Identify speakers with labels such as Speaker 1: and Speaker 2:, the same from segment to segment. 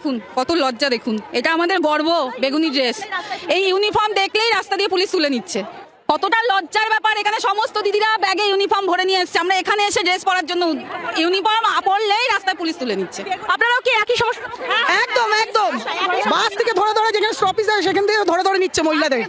Speaker 1: দেখুন কত লজ্জা দেখুন। এটা আমাদের গর্ব বেগুনি ড্রেস। এই ইউনিফর্ম দেখলেই রাস্তা দিয়ে পুলিশ তুলে নিচ্ছে। কতটা লজ্জার ব্যাপার এখানে সমস্ত দিদিরা ব্যাগে ইউনিফর্ম ভরে নিয়ে এসছে। আমরা এখানে এসে ড্রেস পরার জন্য ইউনিফর্ম পরলেই রাস্তায় পুলিশ তুলে নিচ্ছে।
Speaker 2: আপনারাও কি একই সমস্যা?
Speaker 3: একদম একদম। বাস থেকে ধরে ধরে যেখানে স্টপিস আছে সেখান থেকে ধরে ধরে নিচ্ছে মহিলাদের।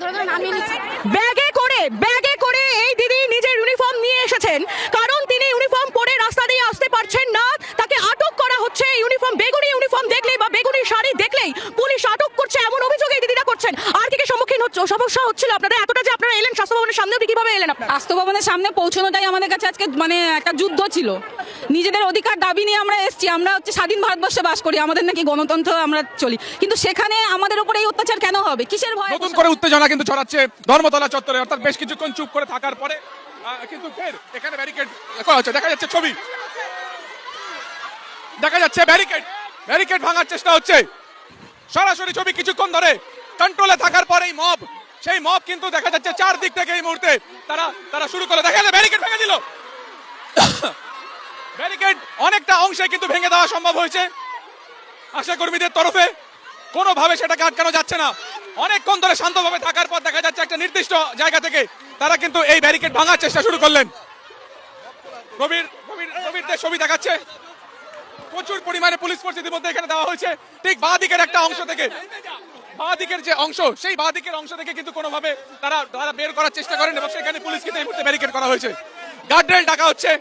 Speaker 2: ব্যাগে করে ব্যাগে করে এই দিদি নিজের ইউনিফর্ম নিয়ে এসেছেন। কারণ তিনি ইউনিফর্ম পরে রাস্তা দিয়ে আসতে পারছেন না তাকে আটক করা হচ্ছে ইউনিফর্ম বেগুনি ইউনিফর্ম দেখলেই বা বেগুনি শাড়ি দেখলেই পুলিশ আটক করছে এমন অভিযোগ এই দিদিরা করছেন আর কি কি সম্মুখীন হচ্ছে সমস্যা হচ্ছিল আপনাদের এতটা যে আপনারা এলেন স্বাস্থ্য ভবনের সামনে কীভাবে এলেন আপনারা?
Speaker 1: স্বাস্থ্য ভবনের সামনে পৌঁছানোটাই আমাদের কাছে আজকে মানে একটা যুদ্ধ ছিল। নিজেদের অধিকার দাবি নিয়ে আমরা এসেছি আমরা হচ্ছে স্বাধীন ভারতবর্ষে বাস করি আমাদের নাকি গণতন্ত্র আমরা চলি। কিন্তু সেখানে আমাদের উপর এই অত্যাচার কেন হবে? কিসের ভয়?
Speaker 4: নতুন করে উত্তেজনা কিন্তু ছড়াচ্ছে ধর্মতলা চত্বরে অর্থাৎ বেশ কিছুক্ষণ চুপ করে থাকার পরে কিন্তু ফের এখানে ব্যারিকেড করা হচ্ছে। দেখা যাচ্ছে ছবি। দেখা যাচ্ছে ব্যারিকেড ব্যারিকেড ভাঙার চেষ্টা হচ্ছে। সরাসরি ছবি কিছুক্ষণ ধরে কন্ট্রোলে থাকার পর এই মব সেই মব কিন্তু দেখা যাচ্ছে চার দিক থেকে এই মুহূর্তে তারা তারা শুরু করে দেখা যাচ্ছে ব্যারিকেড ভেঙে দিল। ব্যারিকেড অনেকটা অংশে কিন্তু ভেঙে দেওয়া সম্ভব হয়েছে। আশা কর্মীদের তরফে কোনোভাবে সেটাকে আটকানো যাচ্ছে না। অনেকক্ষণ ধরে শান্তভাবে থাকার পর দেখা যাচ্ছে একটা নির্দিষ্ট জায়গা থেকে তারা কিন্তু এই ব্যারিকেড ভাঙার চেষ্টা শুরু করলেন। রবির রবির রবিরদের ছবি দেখাচ্ছে। প্রচুর পরিমাণে পুলিশ ফোর্স ইতিমধ্যে এখানে দেওয়া হয়েছে। ঠিক বাঁ দিকের একটা অংশ থেকে বাঁ দিকের যে অংশ, সেই বাঁ দিকের অংশ থেকে কিন্তু কোনোভাবে তারা তারা বের করার চেষ্টা করেন এবং সেখানে পুলিশ কিন্তু এই মুহূর্তে ব্যারিকেড করা হয়েছে। গার্ডরেল ডাকা হচ্ছে।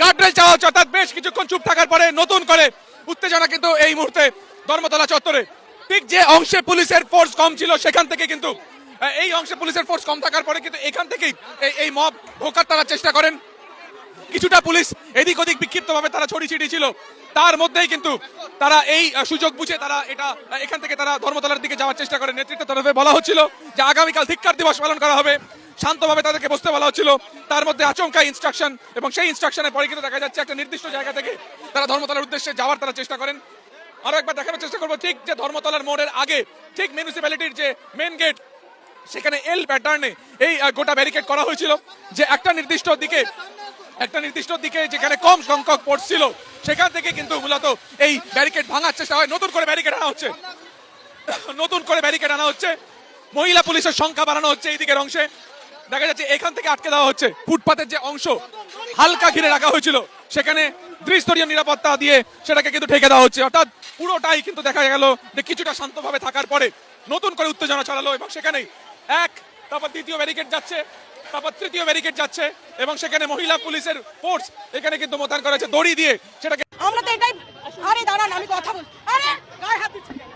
Speaker 4: গার্ডরেল চাওয়া হচ্ছে, অর্থাৎ বেশ কিছুক্ষণ চুপ থাকার পরে নতুন করে উত্তেজনা কিন্তু এই মুহূর্তে ধর্মতলা চত্বরে। ঠিক যে অংশে পুলিশের ফোর্স কম ছিল, সেখান থেকে কিন্তু এই অংশে পুলিশের ফোর্স কম থাকার পরে কিন্তু এখান থেকেই এই- মব ঢোকার তারা চেষ্টা করেন। কিছুটা পুলিশ এদিক ওদিক বিক্ষিপ্তভাবে তারা ছড়িয়ে ছিটিয়ে ছিল। তার মধ্যেই কিন্তু তারা এই সুযোগ বুঝে তারা এটা এখান থেকে তারা ধর্মতলার দিকে যাওয়ার চেষ্টা করে। নেতৃত্বের তরফে বলা হচ্ছিল যে আগামীকাল ধিক্কার দিবস পালন করা হবে। শান্তভাবে তাদেরকে বসতে বলা হচ্ছিল। তার মধ্যে আচমকা ইনস্ট্রাকশন এবং সেই ইনস্ট্রাকশনের পরে কিন্তু দেখা যাচ্ছে একটা নির্দিষ্ট জায়গা থেকে তারা ধর্মতলার উদ্দেশ্যে যাওয়ার তারা চেষ্টা করেন। আরও একবার দেখানোর চেষ্টা করব, ঠিক যে ধর্মতলার মোড়ের আগে, ঠিক মিউনিসিপ্যালিটির যে মেন গেট সেখানে এল প্যাটার্নে এই গোটা ব্যারিকেড করা হয়েছিল যে একটা নির্দিষ্ট দিকে একটা নির্দিষ্ট দিকে যেখানে কম সংখ্যক পড়ছিল সেখান থেকে কিন্তু মূলত এই ব্যারিকেড ভাঙার চেষ্টা হয়। নতুন করে ব্যারিকেড আনা হচ্ছে। নতুন করে ব্যারিকেড আনা হচ্ছে। মহিলা পুলিশের সংখ্যা বাড়ানো হচ্ছে এই দিকের অংশে। দেখা যাচ্ছে এখান থেকে আটকে দেওয়া হচ্ছে। ফুটপাতের যে অংশ, হালকা ঘিরে রাখা হয়েছিল, সেখানে ত্রিস্তরীয় নিরাপত্তা দিয়ে সেটাকে কিন্তু ঢেকে দেওয়া হচ্ছে। অর্থাৎ পুরোটাই কিন্তু দেখা গেল যে কিছুটা শান্তভাবে থাকার পরে নতুন করে উত্তেজনা ছড়ালো এবং সেখানেই এক, তারপর দ্বিতীয় ব্যারিকেড যাচ্ছে। তারপর তৃতীয় ব্যারিকেড যাচ্ছে এবং সেখানে মহিলা পুলিশের ফোর্স এখানে কিন্তু মোতায়েন করা হয়েছে। দড়ি দিয়ে সেটাকে
Speaker 2: আমরা তো এটাই আরে দাঁড়ান আমি কথা বল আরে গায়ে হাত দিচ্ছেন কেন?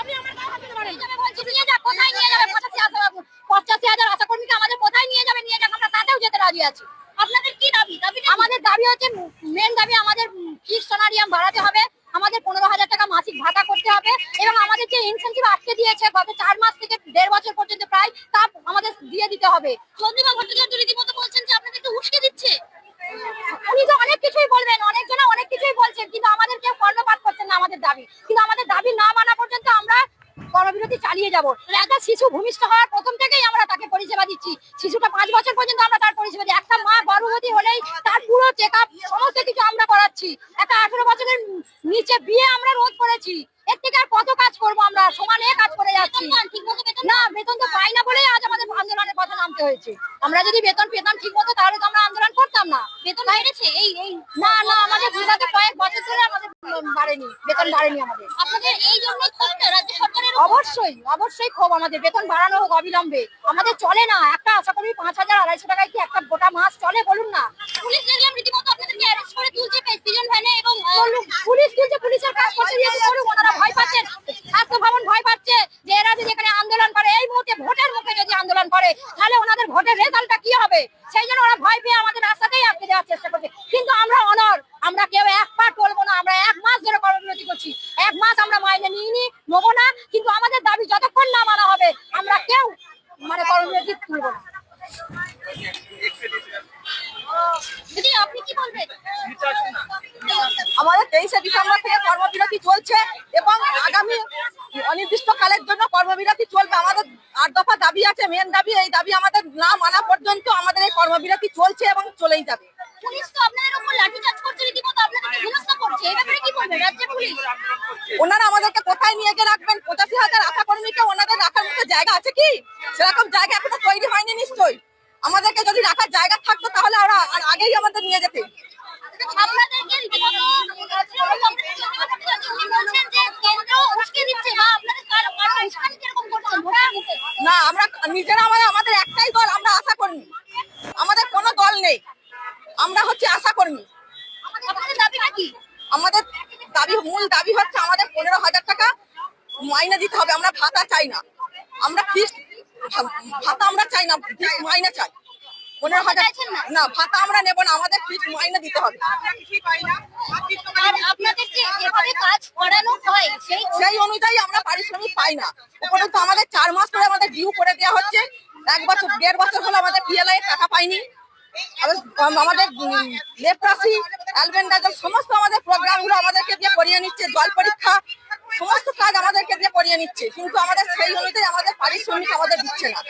Speaker 2: আপনি আমার গায়ে হাত দিতে পারেন
Speaker 5: বলছি, নিয়ে যাক, কোথায় নিয়ে যাবে? পঁচাশি হাজার পঁচাশি হাজার আশা কর্মীকে আমাদের কোথায় নিয়ে যাবে? নিয়ে যাক আমরা তাতেও যেতে রাজি আছি। আপনাদের কি দাবি? দাবি আমাদের দাবি হচ্ছে মেন দাবি আমাদের ফিস সোনারিয়াম বাড়াতে হবে। আমাদের পনেরো হাজার টাকা মাসিক ভাতা করতে হবে এবং আমাদের যে ইনসেন্টিভ আটকে দিয়েছে গত চার মাস থেকে দেড় বছর পর্যন্ত প্রায় তা আমাদের দিয়ে দিতে হবে। চন্দ্রিমা ভট্টাচার্য রীতিমতো বলছেন যে আপনাদেরকে উস্কে দিচ্ছে উনি তো অনেক কিছুই বলবেন অনেকজন অনেক কিছুই বলছেন কিন্তু আমাদের কেউ কর্ণপাত করছেন না আমাদের দাবি। কিন্তু আমাদের দাবি না মানা পর্যন্ত আমরা কর্মবিরতি চালিয়ে যাব। একটা শিশু ভূমিষ্ঠ হওয়ার প্রথম থেকেই আমরা তাকে পরিষেবা দিচ্ছি। শিশুটা পাঁচ বছর পর্যন্ত আমরা তার পরিষেবা দিই। একটা মা গর্ভবতী হলেই তার পুরো চেক আপ সমস্ত কিছু আমরা করাচ্ছি। একটা আঠারো বছরের নিচে বিয়ে আমরা রোধ করেছি। এর থেকে আর কত কাজ করব আমরা? সমানে কাজ করে যাচ্ছি। না বেতন তো পাই না বলেই নামতে হয়েছে। আমরা যদি বেতন পেতাম ঠিক মতো তাহলে তো আমরা আন্দোলন করতাম না। বেতন বেড়েছে এই এই না না আমাদের বিগত কয়েক বছর ধরে আমাদের বাড়েনি বেতন বাড়েনি আমাদের। আপনাদের এই জন্য রাজ্য সরকারের অবশ্যই অবশ্যই ক্ষোভ আমাদের বেতন বাড়ানো হোক অবিলম্বে। আমাদের চলে না একটা আশা করি পাঁচ হাজার আড়াইশো টাকায় কি একটা গোটা মাস চলে বলুন না। পুলিশ দেখলাম রীতিমতো আপনাদেরকে অ্যারেস্ট করে তুলছে প্রেসিডেন্ট ভ্যানে এবং পুলিশ তুলছে পুলিশের কাজ করতে দিয়েছে করুক ওনারা ভয় পাচ্ছেন স্বাস্থ্য ভবন ভয় পাচ্ছে যে এরা যদি এখানে আন্দোলন করে এই মুহূর্তে ভোটের মুখে যদি আন্দোলন করে তাহলে ওনাদের ভোটের রেজাল্টটা কি হবে সেই জন্য ওরা ভয় পেয়ে আমাদের রাস্তাতেই আটকে দেওয়ার চেষ্টা করছে কিন্তু আমরা অনর আমরা কেউ এক পা টলবো না আমরা এক মাস ধরে কর্মবিরতি করছি এক মাস আমরা মাইনে নিইনি নেব না কিন্তু আমাদের দাবি যতক্ষণ না মানা হবে আমরা কেউ মানে কর্মবিরতি তুলবো না দিদি আপনি কি বলবেন
Speaker 3: আমাদের তেইশে ডিসেম্বর থেকে কর্মবিরতি চলছে এবং আগামী অনির্দিষ্টকালের জন্য কর্মবিরতি চলবে। আমাদের আট দফা দাবি আছে মেন দাবি। এই দাবি আমাদের না মানা পর্যন্ত আমাদের এই কর্মবিরতি চলছে এবং চলেই যাবে। ওনারা আমাদেরকে কোথায় নিয়ে গিয়ে রাখবেন? পঁচাশি হাজার আশা কর্মীকে ওনাদের রাখার মতো জায়গা আছে কি? সেরকম জায়গা এখনও তৈরি হয়নি নিশ্চয়ই। আমাদেরকে যদি রাখার জায়গা থাকতো তাহলে ওরা আর আগেই আমাদের নিয়ে যেতে
Speaker 5: আপনাদেরকে রীতিমতো উনি বলছেন যে কেন্দ্র উস্কে দিচ্ছে বা আপনাদের কারও কারও উস্কানি কীরকম করছেন ভোটার মুখে
Speaker 3: না আমরা নিজেরা আমাদের আমাদের একটাই দল আমরা আশা কর্মী। আমাদের কোনো দল নেই। আমরা হচ্ছে আশা কর্মী। আমাদের দাবি মূল দাবি হচ্ছে আমাদের পনেরো হাজার টাকা মাইনে দিতে হবে। আমরা ভাতা চাই না। আমরা ফিক্সড ভাতা আমরা চাই না মাইনে চাই। পনেরো হাজার
Speaker 5: না?
Speaker 3: ভাতা আমরা নেব না আমাদের ফিক্সড মাইনে দিতে হবে।
Speaker 5: সেই
Speaker 3: সেই অনুযায়ী আমরা পারিশ্রমিক পাই না। উপরন্তু আমাদের চার মাস ধরে আমাদের ডিউ করে দেওয়া হচ্ছে। এক বছর দেড় বছর হলো আমাদের পিএলআই টাকা পাইনি। আমাদের লেপ্রাসি অ্যালবেন্ডাজল সমস্ত আমাদের প্রোগ্রামগুলো আমাদেরকে দিয়ে করিয়ে নিচ্ছে জল পরীক্ষা সমস্ত কাজ আমাদেরকে দিয়ে করিয়ে নিচ্ছে। কিন্তু আমাদের সেই অনুযায়ী আমাদের পারিশ্রমিক আমাদের দিচ্ছে না।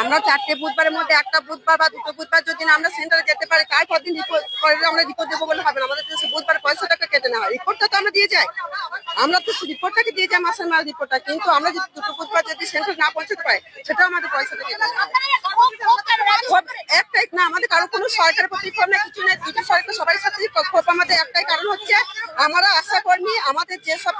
Speaker 3: আমরা চারটে বুধবারের মধ্যে একটা বুধবার বা দুটো বুধবার যদি আমরা সেন্টারে যেতে পারি তাই কদিন রিপোর্ট করে আমরা রিপোর্ট দেবো বলে হবে আমাদের দেশে বুধবার পয়সা টাকা কেটে নেওয়া হয়। রিপোর্টটা তো আমরা দিয়ে যাই। আমরা তো রিপোর্টটাকে দিয়ে যাই, মাসের মাস রিপোর্টটা কিন্তু আমরা যদি দুটো বুধবার যদি সেন্টার না পৌঁছাতে পারি, সেটাও আমাদের পয়সাটা কেটে একটাই না আমাদের কারও কোনো সরকারের প্রতি না কিছু নেই দুটো সরকার সবার সাথে ক্ষোভ আমাদের একটাই কারণ হচ্ছে আমরা আশা কর্মী আমাদের যেসব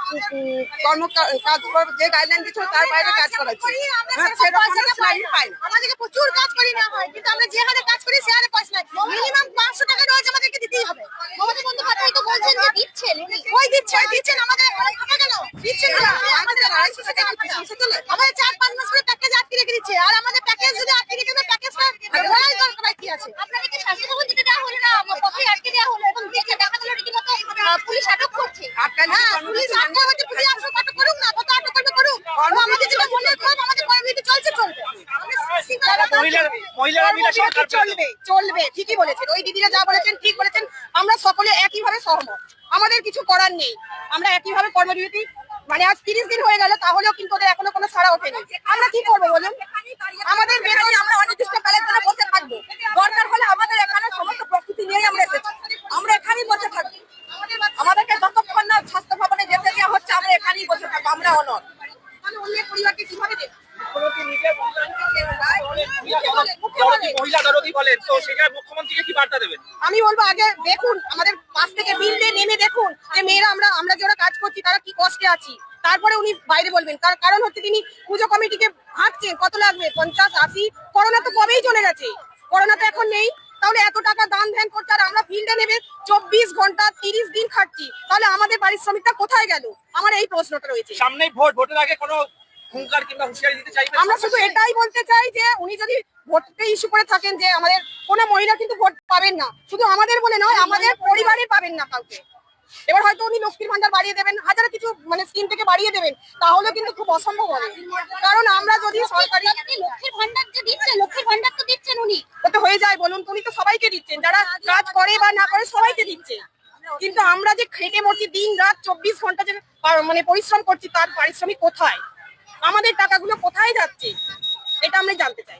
Speaker 3: কর্ম কাজ যে গাইডলাইন দিচ্ছে তার বাইরে কাজ করাচ্ছে হ্যাঁ।
Speaker 5: আমাদেরকে প্রচুর কাজ করি না হয় কিন্তু আমরা যে হারে কাজ করি সে হারে পয়সা নাই। মিনিমাম পাঁচশো টাকা রোজ আমাদেরকে দিতেই হবে মমতা বন্দ্যোপাধ্যায় তো বলছেন যে দিচ্ছেন ওই দিচ্ছে ওই দিচ্ছেন আমাদের ওই টাকা কেন দিচ্ছেন না
Speaker 3: আমাদের আড়াইশো টাকা কি তিনশো তোলে?
Speaker 5: আমাদের চার পাঁচ মাস করে প্যাকেজ আটকে রেখে দিচ্ছে আর আমাদের প্যাকেজ যদি আটকে রেখে দেয় প্যাকেজটা ধরাই দরকার কি আছে আপনাদেরকে শাস্তি তখন দিতে দেওয়া হলো না পক্ষে আটকে দেওয়া হলো এবং দেখে দেখা গেল রীতিমতো আহ, পুলিশ আটক করছে। হ্যাঁ পুলিশ আটকে পুলিশ আটক আটক করুক না কত আটক করবে করুক? আমাদের যেটা মনে হয় আমাদের চলছে চলবে।
Speaker 2: মহিলারা মিলে সরকার
Speaker 3: চলবে চলবে ঠিকই বলেছেন। ওই দিদিরা যা বলেছেন ঠিক বলেছেন। আমরা সকলে একইভাবে সহমত। আমাদের কিছু করার নেই। আমরা একইভাবে কর্মবিরতি মানে আজ তিরিশ দিন হয়ে গেল তাহলেও কিন্তু ওদের এখনও কোনো সাড়া ওঠেনি। আমরা কি করব বলুন? আমাদের বেরোয় আমরা অনির্দিষ্ট কালের জন্য বসে থাকব দরকার হলে আমাদের এখানে সমস্ত প্রস্তুতি নিয়ে আমরা এখানেই বসে থাকব আমাদেরকে যতক্ষণ না স্বাস্থ্য ভবনে যেতে দেওয়া হচ্ছে আমরা এখানেই বসে থাকব আমরা অনর তাহলে অন্যের পরিবারকে কীভাবে দেবো
Speaker 6: মহিলা দরদি বলেন তো সেখানে মুখ্যমন্ত্রীকে কি বার্তা দেবেন?
Speaker 3: আমি বলব আগে দেখুন আমাদের পাশ থেকে বিল দিয়ে নেমে দেখুন যে মেয়েরা আমরা আমরা যারা কাজ করছি তারা কি কষ্টে আছি। তারপরে উনি বাইরে বলবেন তার কারণ হচ্ছে তিনি পুজো কমিটিকে হাঁটছেন কত লাগবে? পঞ্চাশ আশি? করোনা তো কবেই চলে গেছে। করোনা তো এখন নেই। তাহলে এত টাকা দান ধ্যান করছে আর আমরা ফিল্ডে নেবে চব্বিশ ঘণ্টা তিরিশ দিন খাটছি তাহলে আমাদের পারিশ্রমিকটা কোথায় গেল? আমার এই প্রশ্নটা রয়েছে।
Speaker 6: সামনেই ভোট ভোটের আগে কোনো হুঙ্কার কিংবা হুঁশিয়ারি দিতে চাইবেন?
Speaker 3: আমরা শুধু এটাই বলতে চাই যে উনি যদি ভোটকে ইস্যু করে থাকেন যে আমাদের কোনো মহিলা কিন্তু ভোট পাবেন না শুধু আমাদের বলে নয় আমাদের পরিবারে পাবেন না কাউকে। এবার হয়তো উনি লক্ষ্মীর ভান্ডার বাড়িয়ে দেবেন হাজার কিছু মানে স্কিম থেকে বাড়িয়ে দেবেন তাহলে কিন্তু খুব অসম্ভব হবে। কারণ আমরা যদি সরকারি
Speaker 5: লক্ষ্মীর ভান্ডার যে দিচ্ছেন লক্ষ্মীর ভান্ডার তো দিচ্ছেন উনি
Speaker 3: ওটা হয়ে যায় বলুন তুমি তো সবাইকে দিচ্ছেন। যারা কাজ করে বা না করে সবাইকে দিচ্ছে। কিন্তু আমরা যে খেটে মরছি দিন রাত চব্বিশ ঘণ্টা যে মানে পরিশ্রম করছি, তার পারিশ্রমিক কোথায়? আমাদের টাকাগুলো কোথায় যাচ্ছে? এটা আমরা জানতে চাই।